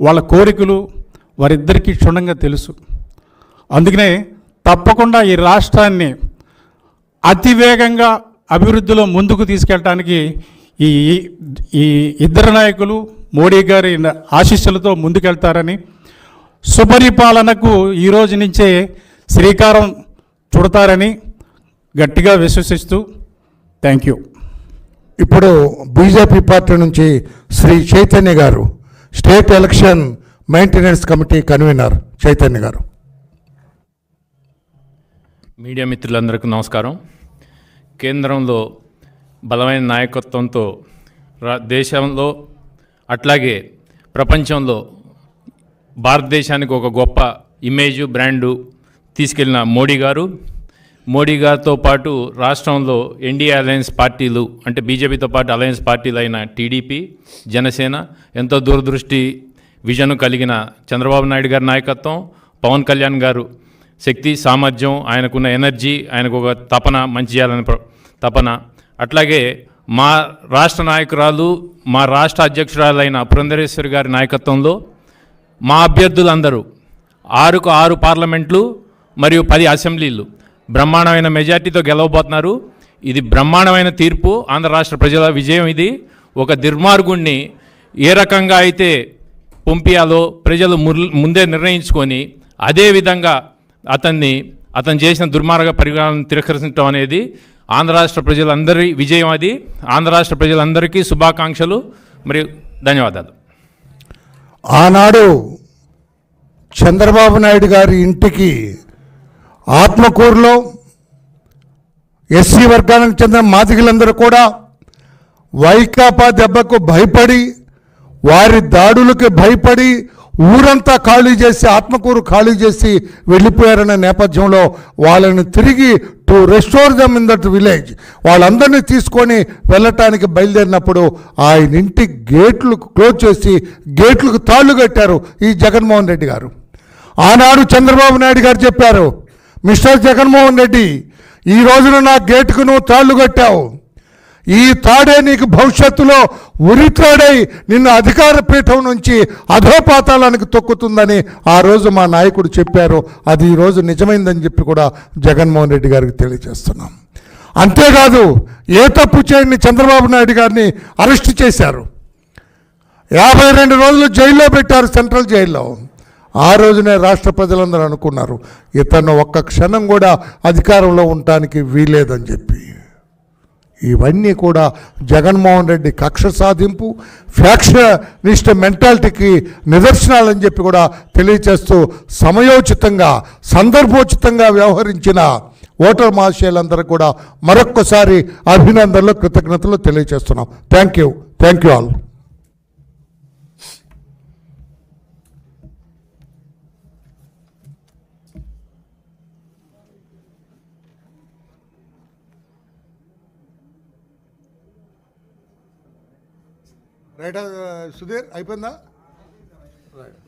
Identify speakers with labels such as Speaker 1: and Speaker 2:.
Speaker 1: వాళ్ళ కోరికలు వారిద్దరికీ క్షుణ్ణంగా తెలుసు. అందుకనే తప్పకుండా ఈ రాష్ట్రాన్ని అతివేగంగా అభివృద్ధిలో ముందుకు తీసుకెళ్ళడానికి ఈ ఈ ఇద్దరు నాయకులు మోడీ గారి ఆశీస్సులతో ముందుకెళ్తారని సుపరిపాలనకు ఈ రోజు నుంచే శ్రీకారం చుడతారని గట్టిగా విశ్వసిస్తూ థ్యాంక్ యూ.
Speaker 2: ఇప్పుడు బీజేపీ పార్టీ నుంచి Shri Chaitanya garu state election maintenance committee convener Chaitanya garu.
Speaker 3: Media మిత్రులందరికీ నమస్కారం. కేంద్రంలో బలమైన నాయకత్వంతో రా- దేశంలో అట్లాగే ప్రపంచంలో భారతదేశానికి ఒక గొప్ప ఇమేజ్ బ్రాండు తీసుకెళ్ళిన మోడీ గారు. మోడీ గారితో పాటు రాష్ట్రంలో ఎన్డీఏ అలయన్స్ పార్టీలు అంటే బీజేపీతో పాటు అలయన్స్ పార్టీలు అయిన టీడీపీ జనసేన ఎంతో దూరదృష్టి విజన్ కలిగిన చంద్రబాబు నాయుడు గారి నాయకత్వం పవన్ కళ్యాణ్ గారు శక్తి సామర్థ్యం ఆయనకున్న ఎనర్జీ ఆయనకు ఒక తపన మంచి చేయాలని తపన. అట్లాగే మా రాష్ట్ర నాయకురాలు మా రాష్ట్ర అధ్యక్షురాలైన పురంధరేశ్వరి గారి నాయకత్వంలో మా అభ్యర్థులందరూ ఆరుకు ఆరు పార్లమెంట్లు మరియు పది అసెంబ్లీలు బ్రహ్మాండమైన మెజార్టీతో గెలవబోతున్నారు. ఇది బ్రహ్మాండమైన తీర్పు. ఆంధ్ర రాష్ట్ర ప్రజల విజయం ఇది. ఒక దుర్మార్గుణ్ణి ఏ రకంగా అయితే పంపియాలో ప్రజలు ముర్- ముందే నిర్ణయించుకొని అదే విధంగా అతన్ని అతను చేసిన దుర్మార్గ పరిణామాలను తిరస్కరించడం అనేది ఆంధ్ర రాష్ట్ర ప్రజలందరి విజయం అది. ఆంధ్ర రాష్ట్ర ప్రజలందరికీ శుభాకాంక్షలు. మరియు ధన్యవాదాలు.
Speaker 2: ఆనాడు చంద్రబాబు నాయుడు గారి ఇంటికి ఆత్మకూరులో ఎస్సీ వర్గానికి చెందిన మాదిగలందరూ కూడా వైకాపా దెబ్బకు భయపడి వారి దాడులకు భయపడి ఊరంతా ఖాళీ చేసి ఆత్మకూరు ఖాళీ చేసి వెళ్ళిపోయారనే నేపథ్యంలో వాళ్ళని తిరిగి to restore them in that village వాళ్ళందరినీ తీసుకొని వెళ్ళటానికి బయలుదేరినప్పుడు ఆయన ఇంటి గేట్లు క్లోజ్ చేసి గేట్లకు తాళ్ళు కట్టారు ఈ జగన్మోహన్ రెడ్డి గారు. ఆనాడు చంద్రబాబు నాయుడు గారు చెప్పారు మిస్టర్ జగన్మోహన్ రెడ్డి ఈ రోజున నా గేటుకు నువ్వు తాళ్ళు కట్టావు. ఈ తాడే నీకు భవిష్యత్తులో ఉరిత్రాడై నిన్ను అధికార పీఠం నుంచి అధోపాతాలానికి తొక్కుతుందని ఆ రోజు మా నాయకుడు చెప్పారు. అది ఈరోజు నిజమైందని చెప్పి కూడా జగన్మోహన్ రెడ్డి గారికి తెలియజేస్తున్నాం. అంతేకాదు ఏ తప్పు చేయని చంద్రబాబు నాయుడు గారిని అరెస్ట్ చేశారు. యాభై రెండు రోజులు జైల్లో పెట్టారు సెంట్రల్ జైల్లో. ఆ రోజునే రాష్ట్ర ప్రజలందరూ అనుకున్నారు ఇతను ఒక్క క్షణం కూడా అధికారంలో ఉండటానికి వీలేదని చెప్పి. ఇవన్నీ కూడా జగన్మోహన్ రెడ్డి కక్ష సాధింపు ఫ్యాక్షనిస్ట్ మెంటాలిటీకి నిదర్శనాలని చెప్పి కూడా తెలియచేస్తూ సమయోచితంగా సందర్భోచితంగా వ్యవహరించిన ఓటర్ మహాశయులందరూ కూడా మరొక్కసారి అభినందనలు కృతజ్ఞతలు తెలియజేస్తున్నాం thank you thank you all right Sudheer అయిపోయిందా? రైట్